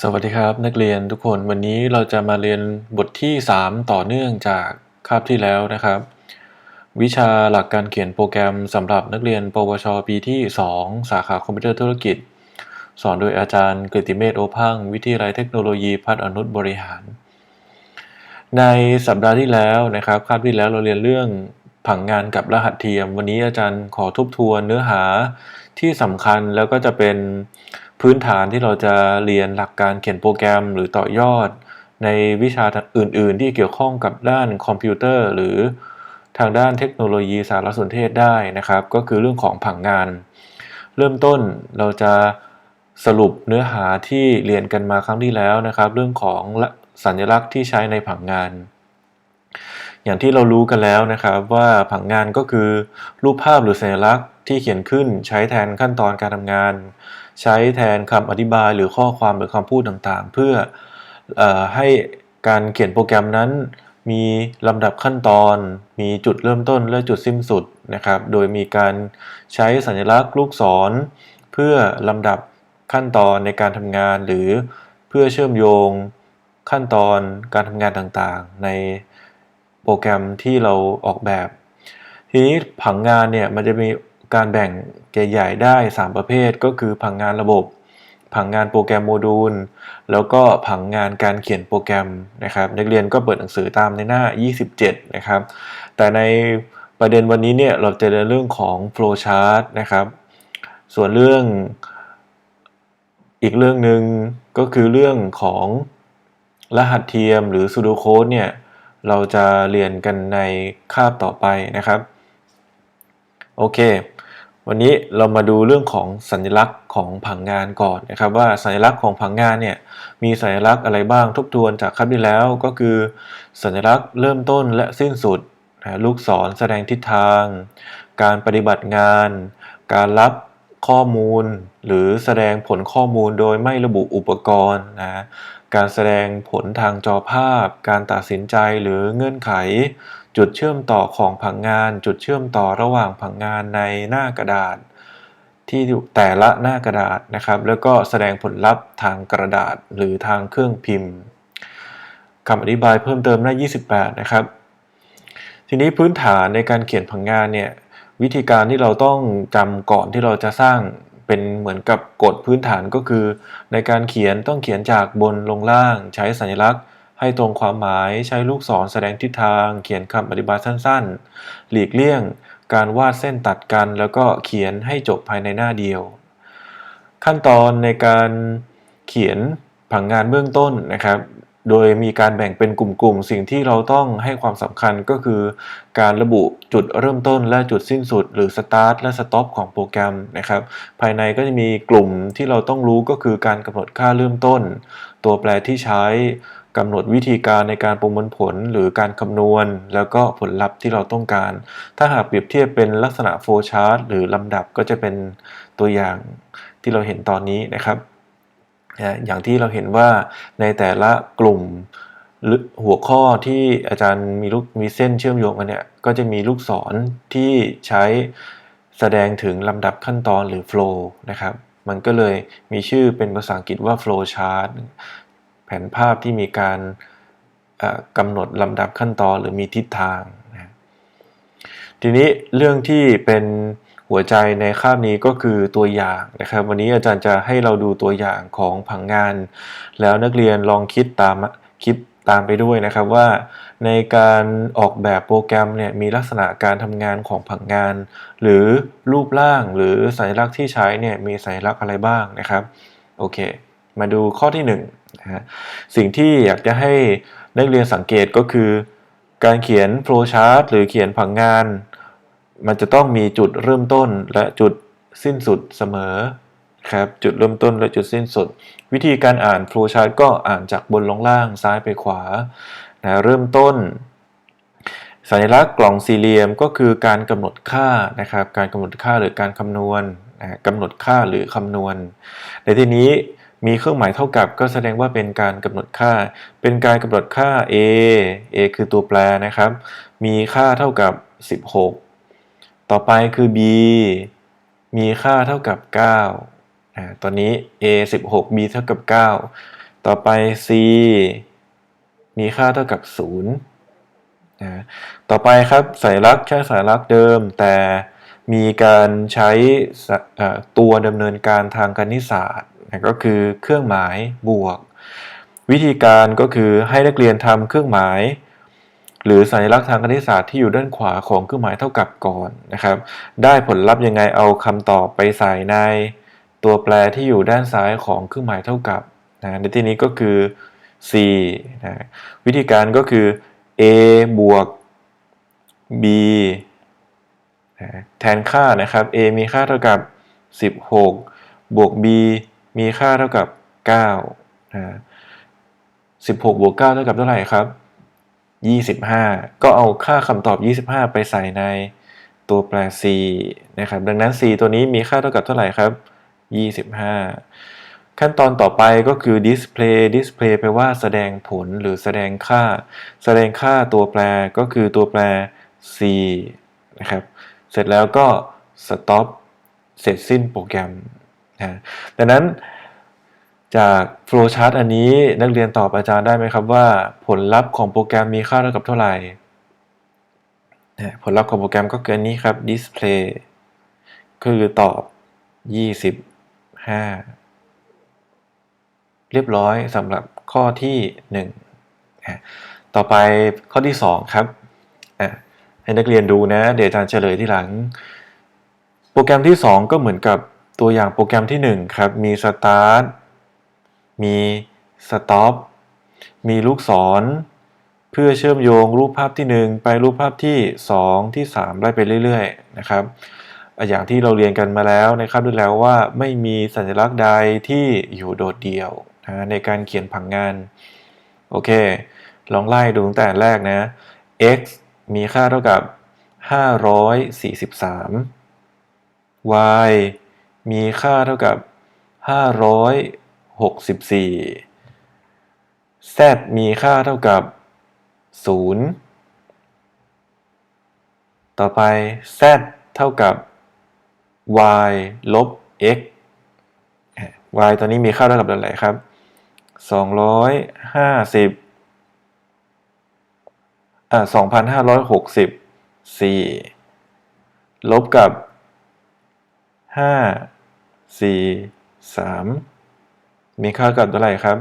สวัสดีครับนักเรียนทุกคนวันนี้เราจะมาเรียนบทที่ 3 ต่อเนื่องจากคาบที่แล้วนะครับ วิชาหลักการเขียนโปรแกรมสำหรับนักเรียน ปวช ปีที่ 2 สาขาคอมพิวเตอร์ธุรกิจ สอนโดยอาจารย์กฤติเมธโอพังวิทยาลัยเทคโนโลยีพัฒนอนุตบริหาร ในสัปดาห์ที่แล้วนะครับคาบที่แล้วเราเรียนเรื่องผังงานกับรหัสเทียม วันนี้อาจารย์ขอทบทวนเนื้อหาที่สำคัญแล้วก็จะเป็น พื้นฐานที่เราจะเรียนหลักการเขียนโปรแกรม หรือต่อยอด ในวิชาอื่น ๆ ที่เกี่ยวข้องกับด้านคอมพิวเตอร์ หรือทางด้านเทคโนโลยีสารสนเทศได้นะครับ ก็คือเรื่องของผังงาน เริ่มต้นเราจะสรุปเนื้อหาที่เรียนกันมาครั้งที่แล้วนะครับ เรื่องของสัญลักษณ์ที่ใช้ในผังงาน อย่างที่เรารู้กันแล้วนะครับว่าผังงานก็คือรูปภาพหรือสัญลักษณ์ที่เขียนขึ้นใช้แทนขั้นตอนการทำงาน ใช้แทนคำอธิบายหรือข้อความหรือคำพูดต่างๆ เพื่อออให้การเขียนโปรแกรมนั้น มีลำดับขั้นตอน มีจุดเริ่มต้นและจุดสิ้นสุดนะครับ โดยมีการใช้สัญลักษณ์ลูกศร เพื่อลำดับขั้นตอนในการทำงาน หรือเพื่อเชื่อมโยงขั้นตอนการทำงานต่างๆ ในโปรแกรมที่เราออกแบบ ทีนี้ผังงานเนี่ยมันจะมี การแบ่งใหญ่ๆได้ 3 ประเภทก็คือผังงานระบบ ผังงานโปรแกรมโมดูล แล้วก็ผังงานการเขียนโปรแกรมนะครับ นักเรียนก็เปิดหนังสือตามในหน้า 27 นะครับ แต่ในประเด็นวันนี้เนี่ยเราจะเรียนเรื่องของ flow chart นะครับ ส่วนเรื่องอีกเรื่องหนึ่งก็คือเรื่องของรหัสเทียมหรือ pseudocode เนี่ยเราจะเรียนกันในคาบต่อไปนะครับ โอเค วันนี้เรามาดูเรื่องของสัญลักษณ์ของผังงานก่อนนะครับ ว่าสัญลักษณ์ของผังงานเนี่ยมีสัญลักษณ์อะไรบ้างทบทวนจากคาบที่แล้วก็คือ สัญลักษณ์เริ่มต้นและสิ้นสุดลูกศรแสดงทิศทาง การปฏิบัติงาน การรับข้อมูล หรือแสดงผลข้อมูลโดยไม่ระบุอุปกรณ์นะการแสดงผลทางจอภาพ การตัดสินใจหรือเงื่อนไข จุดเชื่อมต่อของผังงาน จุดเชื่อมต่อระหว่างผังงานในหน้ากระดาษ ที่แต่ละหน้ากระดาษนะครับ แล้วก็แสดงผลลัพธ์ทางกระดาษหรือทางเครื่องพิมพ์คำอธิบายเพิ่มเติมหน้า 28 นะครับ ทีนี้พื้นฐานในการเขียนผังงานเนี่ยวิธีการที่เราต้องจำก่อนที่เราจะสร้างเป็นเหมือนกับกฎพื้นฐานก็คือ ในการเขียนต้องเขียนจากบนลงล่างใช้สัญลักษณ์ ให้ตรงความหมายใช้ลูกศรแสดงทิศทาง เขียนคำอธิบายสั้นๆ หลีกเลี่ยง การวาดเส้นตัดกัน แล้วก็เขียนให้จบภายในหน้าเดียว ขั้นตอนในการเขียนผังงานเบื้องต้นนะครับ โดยมีการแบ่งเป็นกลุ่มๆ สิ่งที่เราต้องให้ความสำคัญก็คือ การระบุจุดเริ่มต้นและจุดสิ้นสุด หรือ start และ stop ของโปรแกรมนะครับ ภายในก็จะมีกลุ่มที่เราต้องรู้ก็คือการกำหนดค่าเริ่มต้น ตัวแปรที่ใช้ กำหนดวิธีการในการประมวลผลหรือการคำนวณ แล้วก็ผลลัพธ์ที่เราต้องการ ถ้าหากเปรียบเทียบเป็นลักษณะโฟชาร์ตหรือลำดับก็จะเป็นตัวอย่างที่เราเห็นตอนนี้นะครับ อย่างที่เราเห็นว่าในแต่ละกลุ่มหัวข้อที่อาจารย์มีลูกมีเส้นเชื่อมโยงกันเนี่ยก็จะมีลูกศรที่ใช้แสดงถึงลำดับขั้นตอนหรือ flow นะครับ มันก็เลยมีชื่อเป็นภาษาอังกฤษว่า flow chart แผนภาพที่มีการกำหนดลำดับขั้นตอนหรือมีทิศทางนะทีนี้เรื่องที่เป็นหัวใจในคาบนี้ก็คือตัวอย่างนะครับ วันนี้อาจารย์จะให้เราดูตัวอย่างของผังงาน แล้วนักเรียนลองคิดตามคิดตามไปด้วยนะครับว่า ในการออกแบบโปรแกรมเนี่ยมีลักษณะการทำงานของผังงาน หรือรูปร่างหรือสัญลักษณ์ที่ใช้เนี่ยมีสัญลักษณ์อะไรบ้างนะครับโอเค มาดูข้อที่ 1 นะฮะสิ่งที่อยากจะให้นักเรียนสังเกตก็คือ การเขียนโฟล์ชาร์ตหรือเขียนผังงาน มันจะต้องมีจุดเริ่มต้นและจุดสิ้นสุดเสมอครับจุดเริ่มต้นและจุดสิ้นสุด วิธีการอ่านโฟล์ชาร์ตก็อ่านจากบนลงล่างซ้ายไปขวานะเริ่มต้น สัญลักษณ์กล่องสี่เหลี่ยมก็คือการกำหนดค่านะครับการกำหนดค่าหรือการคำนวณนะกำหนดค่าหรือคำนวณ ในที่นี้ มีเครื่องหมายเท่ากับก็แสดงว่าเป็นการกำหนดค่า เป็นการกำหนดค่า a a คือตัวแปรนะครับ มีค่าเท่ากับ 16 ต่อไปคือ b มีค่าเท่ากับ9อ่าตัวนี้ a 16 b เท่ากับ 9 ต่อไป c มีค่าเท่ากับ0นะต่อไปครับสายลักษณ์ใช้สายลักษณ์เดิม แต่มีการใช้ตัวดำเนินการทางคณิตศาสตร์ ก็คือเครื่องหมายบวก วิธีการก็คือให้นักเรียนทำเครื่องหมาย หรือสัญลักษณ์ทางคณิตศาสตร์ที่อยู่ด้านขวาของเครื่องหมายเท่ากับก่อนนะครับ ได้ผลลัพธ์ยังไงเอาคำตอบไปใส่ในตัวแปรที่อยู่ด้านซ้ายของเครื่องหมายเท่ากับนะในที่นี้ก็คือ c นะวิธีการก็คือ a บวก b นะแทนค่านะครับ a มีค่าเท่ากับ 16 บวก b มีค่าเท่ากับ9นะ16บวก9เท่ากับเท่าไหร่ครับ 25 ก็เอาค่าคำตอบ 25 ไปใส่ในตัวแปร c นะครับ ดังนั้น c ตัวนี้มีค่าเท่ากับเท่าไหร่ครับ 25 ขั้นตอนต่อไปก็คือ display display แปลว่าแสดงผลหรือแสดงค่า แสดงค่าตัวแปรก็คือตัวแปร c นะครับ เสร็จแล้วก็ stop เสร็จสิ้นโปรแกรม นะดังนั้นจาก flowchart อันนี้นักเรียนตอบอาจารย์ได้ไหมครับว่า ผลลัพธ์ของโปรแกรมมีค่าเท่ากับเท่าไหร่นะผลลัพธ์ของโปรแกรมก็คืออันนี้ครับ display คือตอบ 25 เรียบร้อยสำหรับข้อที่1อะต่อไปข้อที่ 2 ครับอะให้นักเรียนดูนะ เดี๋ยวอาจารย์เฉลยที่หลัง โปรแกรมที่ 2 ก็เหมือนกับ ตัวอย่างโปรแกรมที่ 1 ครับ มี start มี stop มีลูกศร เพื่อเชื่อมโยงรูปภาพที่ 1 ไปรูปภาพที่ 2 ที่ 3 ไล่ไปเรื่อย ๆ นะครับอย่างที่เราเรียนกันมาแล้วในคาบที่แล้วว่าไม่มีสัญลักษณ์ใดที่อยู่โดดเดี่ยวนะในการเขียนผังงาน โอเค ลองไล่ดูตั้งแต่แรกนะ x มีค่าเท่ากับ 543 y มีค่าเท่ากับ 564 z มีค่าเท่ากับ 0 ต่อไป z เท่ากับ y ลบ x y ตอนนี้มีค่าเท่ากับเท่าไหร่ครับ 250อ่า2,564 ลบกับ 5 4 3 มีค่ากับเท่าไหร่ครับ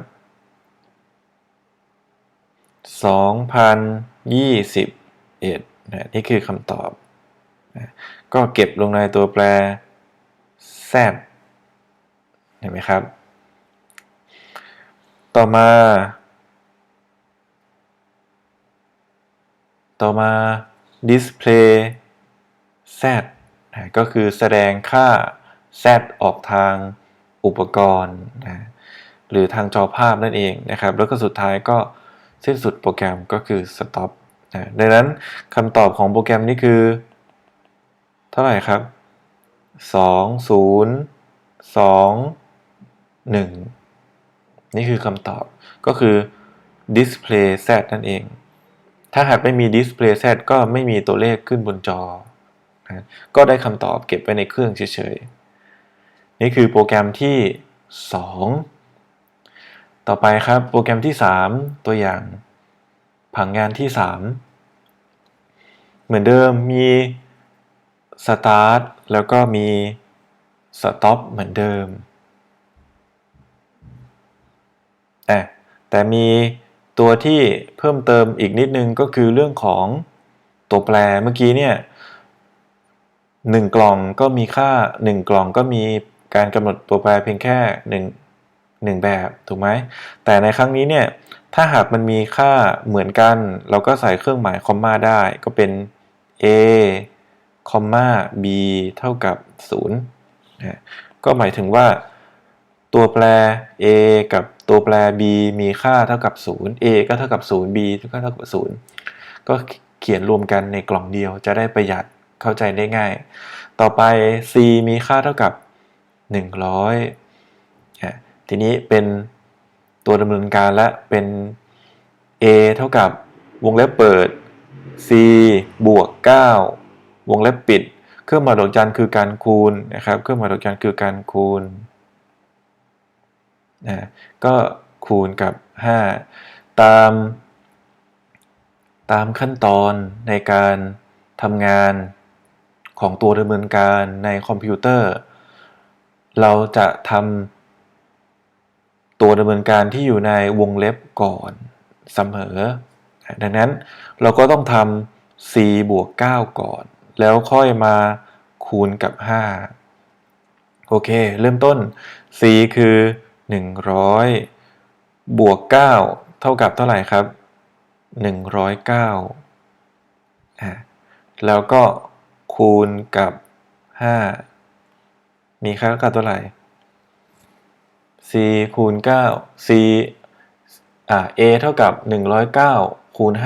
2,021นะนี่คือคำตอบนะก็เก็บลงในตัวแปร z เห็นไหมครับ ต่อมา ต่อมา display z นะก็คือแสดงค่า z ออกทางอุปกรณ์นะหรือทางจอภาพนั่นเองนะครับ แล้วก็สุดท้ายก็สิ้นสุดโปรแกรมก็คือ stop นะดังนั้นคำตอบของโปรแกรมนี้คือ เท่าไหร่ครับ 2 0 2 1 นี่คือคำตอบก็คือ display z นั่นเอง ถ้าหากไม่มี display z ก็ไม่มีตัวเลขขึ้นบนจอนะก็ได้คำตอบเก็บไว้ในเครื่องเฉยๆ นี่คือโปรแกรมที่ 2 ต่อไปครับโปรแกรมที่ 3 ตัวอย่าง ผังงานที่ 3 เหมือนเดิมมี start แล้วก็มี stop เหมือนเดิมอะแต่มีตัวที่เพิ่มเติมอีกนิดนึงก็คือเรื่องของตัวแปรเมื่อกี้เนี่ยหนึ่งกล่องก็มีค่าหนึ่งกล่องก็มี การกำหนดตัวแปรเพียงแค่หนึ่งแบบถูกไหมแต่ในครั้งนี้เนี่ยถ้าหากมันมีค่าเหมือนกัน เราก็ใส่เครื่องหมายคอมมาได้ ก็เป็น a คอมมา b เท่ากับ0นะก็หมายถึงว่าตัวแปร a กับตัวแปร b มีค่าเท่ากับ 0 a ก็เท่ากับ 0 b ก็เท่ากับ 0 ก็เขียนรวมกันในกล่องเดียวจะได้ประหยัดเข้าใจได้ง่าย ต่อไป c มีค่าเท่ากับ 100 ทีนี้เป็นตัวดำเนินการและเป็น a เท่ากับวงเล็บเปิด c บวก 9 วงเล็บปิด เครื่องหมายดอกจันคือการคูณนะครับ เครื่องหมายดอกจันคือการคูณนะก็คูณกับ 5 ตามตามขั้นตอนในการทำงานของตัวดำเนินการในคอมพิวเตอร์ เราจะทำตัวดำเนินการที่อยู่ในวงเล็บก่อนเสมอ ดังนั้นเราก็ต้องทำ c บวก 9 ก่อน แล้วค่อยมาคูณกับ 5 โอเค เริ่มต้น c คือ 100 บวก 9 เท่ากับเท่าไหร่ครับ 109อะแล้วก็คูณกับ 5 มีค่าเท่ากับเท่าไหร่ c คูณ 9 c อ่า a เท่ากับ 109 คูณ 5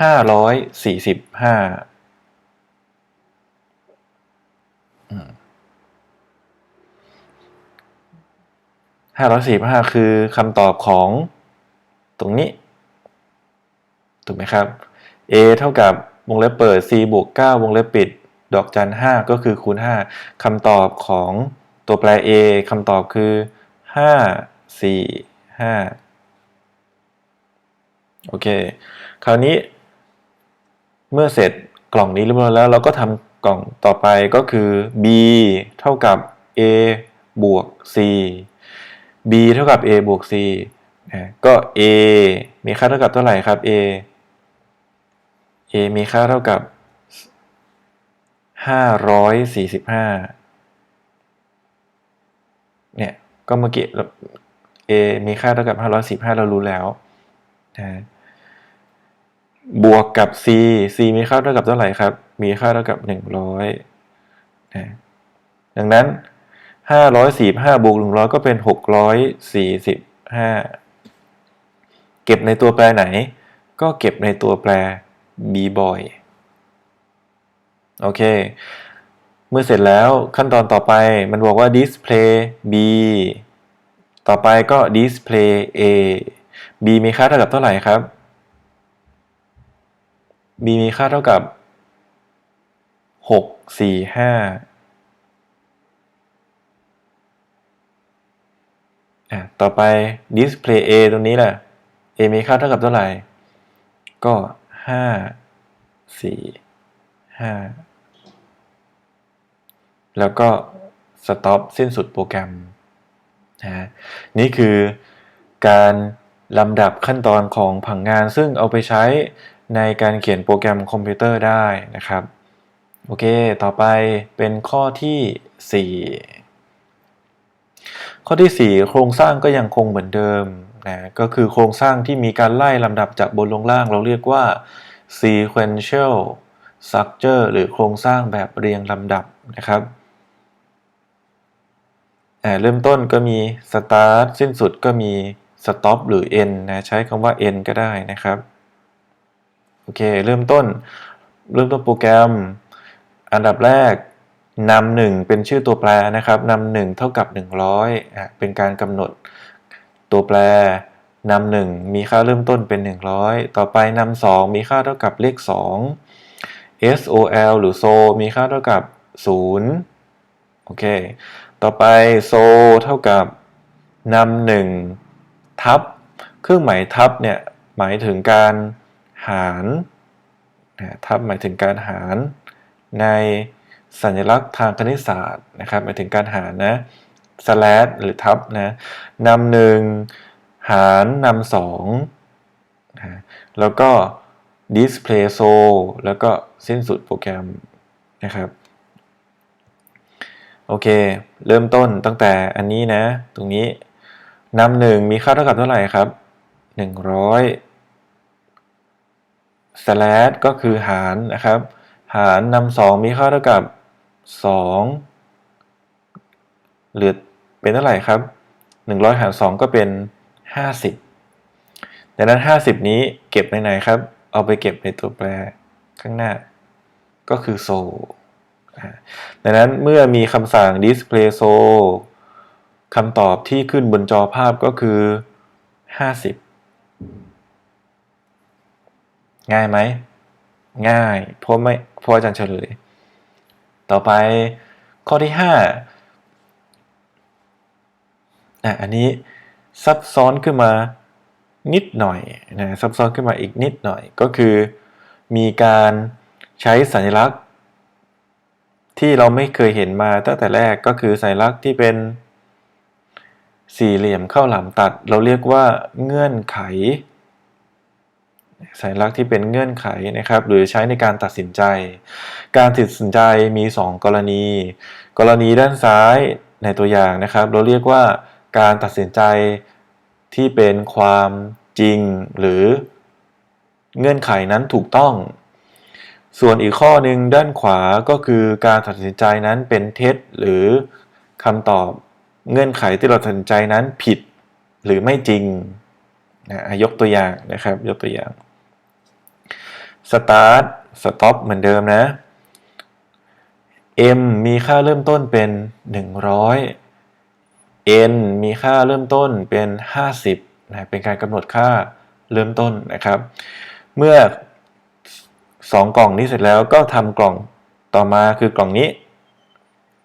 ห้าร้อยสี่สิบห้าห้าร้อยสี่ห้าคือคำตอบของตรงนี้ ถูกไหมครับ a เท่ากับวงเล็บเปิด c บวก9วงเล็บปิด ดอกจัน 5 ก็คือคูณ 5คำตอบของตัวแปร a คำตอบคือ 5 4 5 โอเค คราวนี้ เมื่อเสร็จกล่องนี้เรียบร้อยแล้ว เราก็ทำกล่องต่อไปก็คือ b เท่ากับ a บวก c b เท่ากับ a บวก c ก็ a มีค่าเท่ากับเท่าไหร่ครับ a a มีค่าเท่ากับ 545 เนี่ย ก็เมื่อกี้ a มีค่าเท่ากับ 545 เรารู้แล้วนะบวกกับ c c มีค่าเท่ากับเท่าไหร่ครับ มีค่าเท่ากับ 100นะดังนั้น 545 บวก 100 ก็เป็น 645 เก็บในตัวแปรไหน ก็เก็บในตัวแปร b boy โอเค เมื่อเสร็จแล้วขั้นตอนต่อไปมันบอกว่า display b ต่อไปก็ display a b มีค่าเท่ากับเท่าไหร่ครับ b มีค่าเท่ากับ 6 4 5อะต่อไป display a ตรงนี้แหละ a มีค่าเท่ากับเท่าไหร่ ก็ ห้าสี่ห้าแล้วก็ stop สิ้นสุดโปรแกรมนะนี่คือการลำดับขั้นตอนของผังงานซึ่งเอาไปใช้ในการเขียนโปรแกรมคอมพิวเตอร์ได้นะครับ โอเค ต่อไปเป็นข้อที่ 4 ข้อที่ 4 โครงสร้างก็ยังคงเหมือนเดิม นะก็คือโครงสร้างที่มีการไล่ลำดับจากบนลงล่าง เราเรียกว่า sequential structure หรือโครงสร้างแบบเรียงลำดับนะครับเริ่มต้นก็มี start สิ้นสุดก็มี stop หรือ end นะใช้คำว่า end ก็ได้นะครับโอเคเริ่มต้นเริ่มต้นโปรแกรม อันดับแรกนำหนึ่งเป็นชื่อตัวแปรนะครับนำหนึ่งเท่ากับ 100อะเป็นการกำหนด ตัวแปรนำหนึ่งมีค่าเริ่มต้นเป็น 100 ต่อไปนำสองมีค่าเท่ากับเลข 2 SOL หรือ SO มีค่าเท่ากับ 0 โอเค ต่อไป SO เท่ากับนำหนึ่งทับ เครื่องหมายทับเนี่ย หมายถึงการหารทับหมายถึงการหารในสัญลักษณ์ทางคณิตศาสตร์นะครับหมายถึงการหารนะ slash หรือทับนะนำหนึ่งหารนำสองนะแล้วก็ display so แล้วก็สิ้นสุดโปรแกรมนะครับโอเค เริ่มต้นตั้งแต่อันนี้นะ ตรงนี้นำหนึ่งมีค่าเท่ากับเท่าไหร่ครับ100 slash ก็คือหารนะครับ หารนำสองมีค่าเท่ากับ 2 เหลือ เป็นเท่าไหร่ครับ 100 หาร 2 ก็เป็น 50ดังนั้น 50 นี้เก็บในไหนครับ เอาไปเก็บในตัวแปรข้างหน้า ก็คือ so ดังนั้นเมื่อมีคำสั่ง display so คำตอบที่ขึ้นบนจอภาพก็คือ 50 ง่ายไหม ง่ายเพราะไม่เพราะอาจารย์เฉลย ต่อไปข้อที่ 5 อะอันนี้ซับซ้อนขึ้นมานิดหน่อยนะซับซ้อนขึ้นมาอีกนิดหน่อยก็คือ มีการใช้สัญลักษณ์ ที่เราไม่เคยเห็นมาตั้งแต่แรกก็คือสัญลักษณ์ที่เป็นสี่เหลี่ยมเข้าหลามตัด เราเรียกว่าเงื่อนไข สัญลักษณ์ที่เป็นเงื่อนไขนะครับ หรือใช้ในการตัดสินใจ การตัดสินใจมี 2 กรณี กรณีด้านซ้ายในตัวอย่างนะครับ เราเรียกว่า การตัดสินใจที่เป็นความจริงหรือเงื่อนไขนั้นถูกต้อง ส่วนอีกข้อหนึ่งด้านขวาก็คือการตัดสินใจนั้นเป็นเท็จ หรือคำตอบเงื่อนไขที่เราตัดสินใจนั้นผิดหรือไม่จริงนะยกตัวอย่างนะครับ ยกตัวอย่าง start stop เหมือนเดิมนะ m มีค่าเริ่มต้นเป็น 100 n มีค่าเริ่มต้นเป็น 50นะเป็นการกำหนดค่าเริ่มต้นนะครับ เมื่อ 2 กล่องนี้เสร็จแล้วก็ทำกล่องต่อมาคือกล่องนี้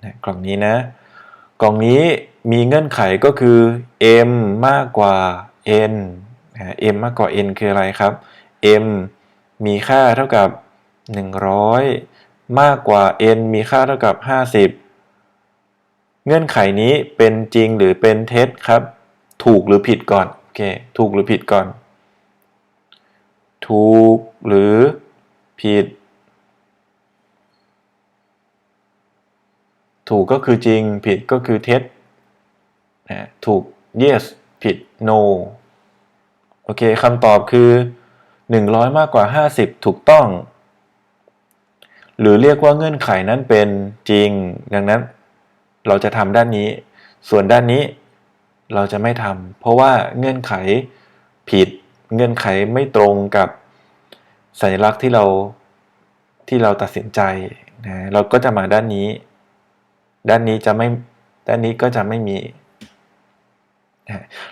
นะกล่องนี้นะ กล่องนี้มีเงื่อนไขก็คือ m มากกว่า n นะ m มากกว่า n คืออะไรครับ m มีค่าเท่ากับ 100 มากกว่า n มีค่าเท่ากับ 50 เงื่อนไขนี้เป็นจริงหรือเป็นเท็จครับ ถูกหรือผิดก่อนโอเคถูกหรือผิดก่อน ถูกหรือผิด ถูกก็คือจริงผิดก็คือเท็จถูก yes ผิด no โอเคคำตอบคือ 100 มากกว่า 50 ถูกต้อง หรือเรียกว่าเงื่อนไขนั้นเป็นจริง ดังนั้น เราจะทำด้านนี้ ส่วนด้านนี้เราจะไม่ทำเพราะว่าเงื่อนไขผิด เงื่อนไขไม่ตรงกับสัญลักษณ์ที่เราที่เราตัดสินใจนะเราก็จะมาด้านนี้ ด้านนี้จะไม่ด้านนี้ก็จะไม่มี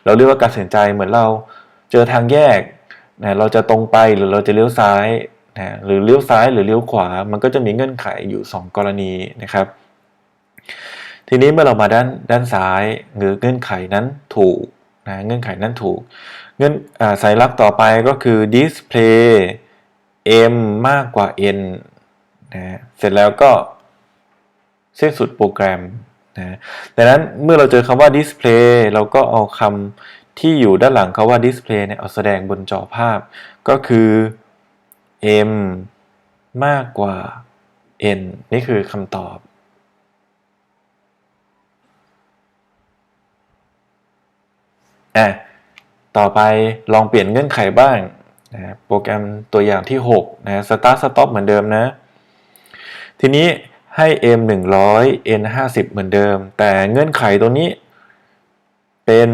เราเรียกว่าการตัดสินใจเหมือนเราเจอทางแยกนะเราจะตรงไปหรือเราจะเลี้ยวซ้ายนะหรือเลี้ยวซ้ายหรือเลี้ยวขวา มันก็จะมีเงื่อนไขอยู่ 2 กรณีนะครับ ทีนี้เมื่อเรามาด้านด้านซ้ายหรือเงื่อนไขนั้นถูกนะเงื่อนไขนั้นถูก เงื่อนสัญลักต่อไปก็คือ display m มากกว่า n นะเสร็จแล้วก็สิ้นสุดโปรแกรมนะดังนั้นเมื่อเราเจอคำว่า display เราก็เอาคำที่อยู่ด้านหลังคาว่า display เนี่ยเอาแสดงบนจอภาพ ก็คือ m มากกว่า n นี่คือคำตอบ อะต่อไปลองเปลี่ยนเงื่อนไขบ้างนะโปรแกรมตัวอย่างที่6นะ start stop เหมือนเดิมนะ ทีนี้ให้ m 100 n 50เหมือนเดิม แต่เงื่อนไขตัวนี้ เป็น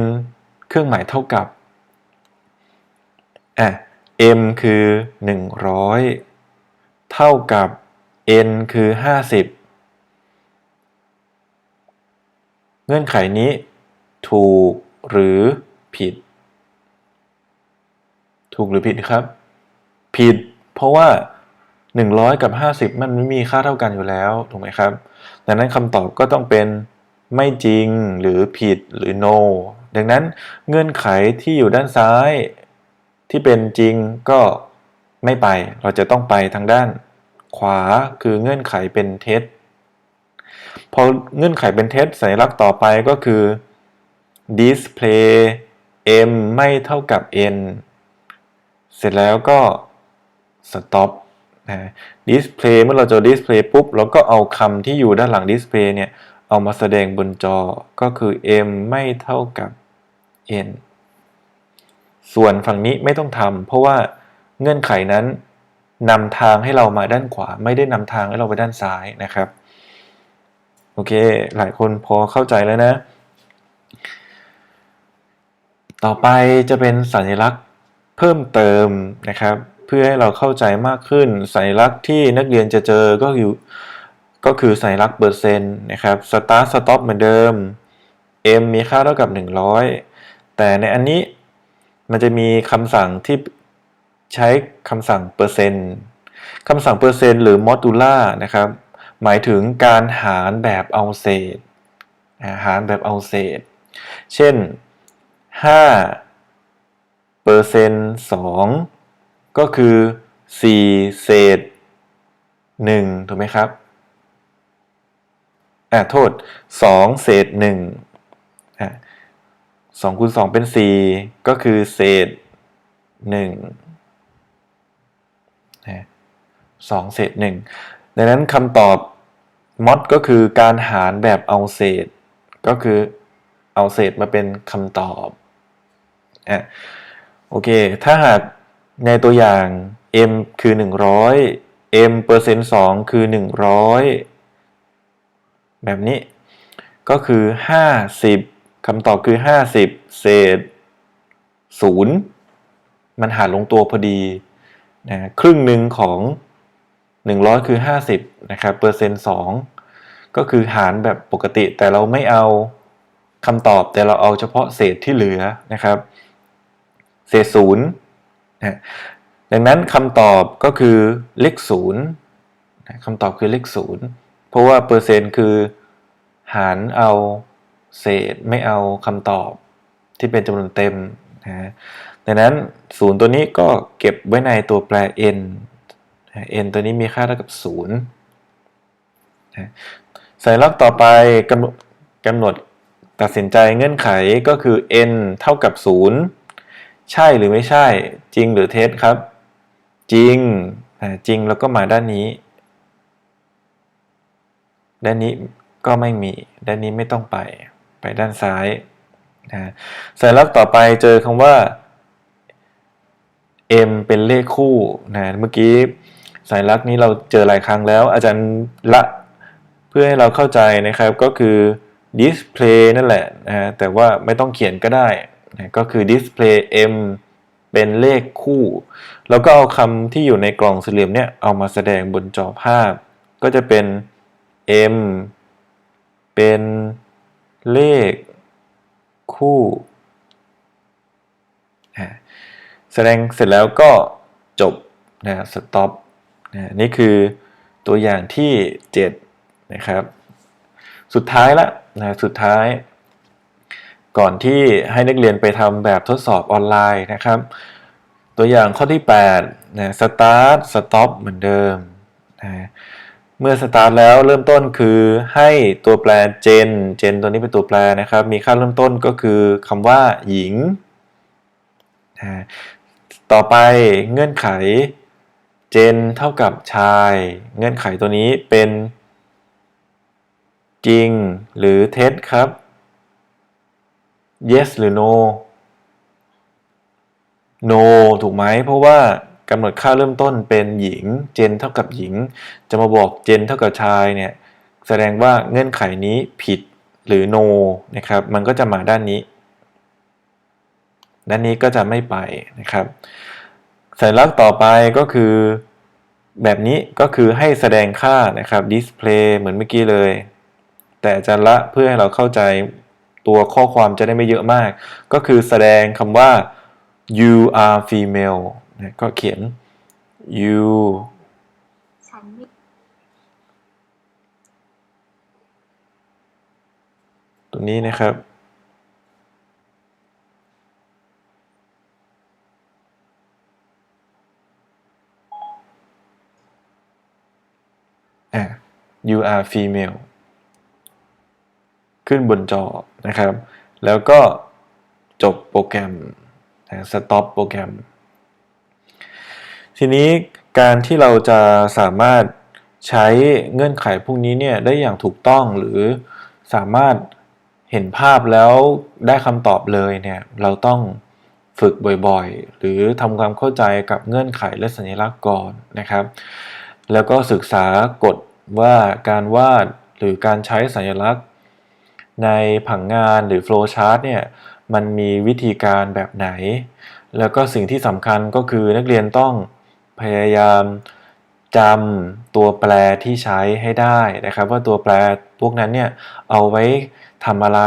เครื่องหมายเท่ากับอะ m คือ 100 เท่ากับ n คือ 50 เงื่อนไขนี้ถูกหรือ ผิด ถูกหรือผิดครับ ผิด เพราะว่า 100 กับ 50 มันไม่มีค่าเท่ากันอยู่แล้ว ถูกไหมครับ ดังนั้นคำตอบก็ต้องเป็นไม่จริงหรือผิดหรือ no ดังนั้นเงื่อนไขที่อยู่ด้านซ้ายที่เป็นจริงก็ไม่ไป เราจะต้องไปทางด้านขวาคือเงื่อนไขเป็นเท็จ พอเงื่อนไขเป็นเท็จสัญลักษณ์ต่อไปก็คือ display m ไม่เท่ากับ n เสร็จแล้วก็ stop นะ display เมื่อเราเจอ display ปุ๊บ เราก็เอาคำที่อยู่ด้านหลัง display เนี่ย เอามาแสดงบนจอก็คือ m ไม่เท่ากับ n ส่วนฝั่งนี้ไม่ต้องทำเพราะว่าเงื่อนไขนั้นนำทางให้เรามาด้านขวา ไม่ได้นำทางให้เราไปด้านซ้ายนะครับ โอเค หลายคนพอเข้าใจแล้วนะ ต่อไปจะเป็นสัญลักษณ์เพิ่มเติมนะครับ เพื่อให้เราเข้าใจมากขึ้น สัญลักษณ์ที่นักเรียนจะเจอก็คือก็คือสัญลักษณ์เปอร์เซ็นต์นะครับ start stop เหมือนเดิม m มีค่าเท่ากับ 100 แต่ในอันนี้มันจะมีคำสั่งที่ใช้คำสั่งเปอร์เซ็นต์คำสั่งเปอร์เซ็นต์หรือมอดูล่านะครับ หมายถึงการหารแบบเอาเศษ หารแบบเอาเศษ เช่น 5เปอร์เซ็นต์2ก็คือ4เศษ1ถูกไหมครับอ่าโทษ2เศษ1อ่า2คูณ2เป็น4ก็คือเศษ1นะ2เศษ1ดังนั้นคำตอบมอดก็คือการหารแบบเอาเศษ ก็คือเอาเศษมาเป็นคำตอบ อะโอเค ถ้าหากในตัวอย่าง m คือ 100 m เปอร์เซ็นต์2คือ 100 แบบนี้ ก็คือ 50คำตอบคือ 50 เศษ 0 มันหารลงตัวพอดีนะครึ่งหนึ่งของ 100 คือ 50 นะครับ เปอร์เซ็นต์2ก็คือหารแบบปกติแต่เราไม่เอาคำตอบแต่เราเอาเฉพาะเศษที่เหลือนะครับ เศษศูนย์นะดังนั้นคำตอบก็คือเลขศูนย์คำตอบคือเลขศูนย์เพราะว่าเปอร์เซ็นต์คือ หารเอาเศษไม่เอาคำตอบที่เป็นจำนวนเต็มนะดังนั้นศูนย์ตัวนี้ก็เก็บไว้ในตัวแปร n n ตัวนี้มีค่าเท่ากับศูนย์สัญลักษณ์ต่อไปกำหนดกำหนดตัดสินใจเงื่อนไขก็คือ n เท่ากับ0 ใช่หรือไม่ใช่ จริงหรือเท็จครับ จริงจริงแล้วก็มาด้านนี้ ด้านนี้ก็ไม่มี ด้านนี้ไม่ต้องไป ไปด้านซ้ายนะสัญลักษณ์ต่อไปเจอคำว่า m เป็นเลขคู่นะเมื่อกี้สัญลักษณ์นี้เราเจอหลายครั้งแล้ว อาจารย์ละเพื่อให้เราเข้าใจนะครับก็คือ display นั่นแหละนะแต่ว่าไม่ต้องเขียนก็ได้ นะก็คือ display m เป็นเลขคู่ แล้วก็เอาคำที่อยู่ในกล่องสี่เหลี่ยมเนี่ยเอามาแสดงบนจอภาพ ก็จะเป็น m เป็นเลขคู่แสดงเสร็จแล้วก็จบนะ stop นะนี่คือตัวอย่างที่ 7 นะครับ สุดท้ายละนะสุดท้าย ก่อนที่ให้นักเรียนไปทำแบบทดสอบออนไลน์นะครับ ตัวอย่างข้อที่8นะ start stop เหมือนเดิมนะเมื่อ start แล้วเริ่มต้นคือให้ตัวแปร gen gen ตัวนี้เป็นตัวแปรนะครับ มีค่าเริ่มต้นก็คือคำว่าหญิงนะต่อไปเงื่อนไข gen เท่ากับชาย เงื่อนไขตัวนี้เป็นจริงหรือเท็จครับ yes หรือ no no ถูกไหม เพราะว่ากำหนดค่าเริ่มต้นเป็นหญิง jen เท่ากับหญิง จะมาบอก jen เท่ากับชายเนี่ย แสดงว่าเงื่อนไขนี้ผิดหรือ no นะครับ มันก็จะมาด้านนี้ ด้านนี้ก็จะไม่ไปนะครับ สัญลักษณ์ต่อไปก็คือ แบบนี้ก็คือให้แสดงค่านะครับ display เหมือนเมื่อกี้เลย แต่จะละเพื่อให้เราเข้าใจ ตัวข้อความจะได้ไม่เยอะมาก ก็คือแสดงคำว่า you are female นะก็เขียน you ฉันไม่ตรงนี้นะครับอะ you are female ขึ้นบนจอนะครับ แล้วก็จบโปรแกรมนะ stop โปรแกรม ทีนี้การที่เราจะสามารถใช้เงื่อนไขพวกนี้เนี่ยได้อย่างถูกต้องหรือสามารถเห็นภาพแล้วได้คำตอบเลยเนี่ยเราต้องฝึกบ่อยๆ หรือทำความเข้าใจกับเงื่อนไขและสัญลักษณ์ก่อนนะครับ แล้วก็ศึกษากฎว่าการวาดหรือการใช้สัญลักษณ์ ในผังงานหรือ flow chart เนี่ยมันมีวิธีการแบบไหน แล้วก็สิ่งที่สำคัญก็คือนักเรียนต้องพยายามจำตัวแปรที่ใช้ให้ได้นะครับ ว่าตัวแปรพวกนั้นเนี่ยเอาไว้ทำอะไร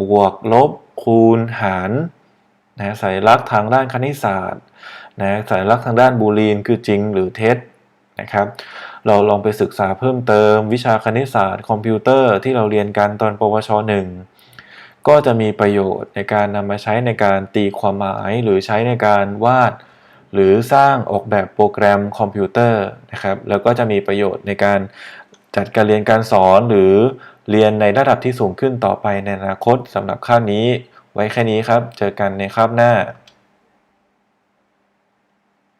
บวกลบคูณหารนะสัญลักษณ์ทางด้านคณิตศาสตร์นะสัญลักษณ์ทางด้านบูลีนคือจริงหรือเท็จ นะครับ เราลองไปศึกษาเพิ่มเติม วิชาคณิตศาสตร์คอมพิวเตอร์ที่เราเรียนกันตอนปวช1ก็จะมีประโยชน์ในการนำมาใช้ในการตีความหมายหรือใช้ในการวาด หรือสร้างออกแบบโปรแกรมคอมพิวเตอร์นะครับ แล้วก็จะมีประโยชน์ในการจัดการเรียนการสอนหรือเรียนในระดับที่สูงขึ้นต่อไปในอนาคตสำหรับคาบนี้ ไว้แค่นี้ครับ เจอกันในคาบหน้า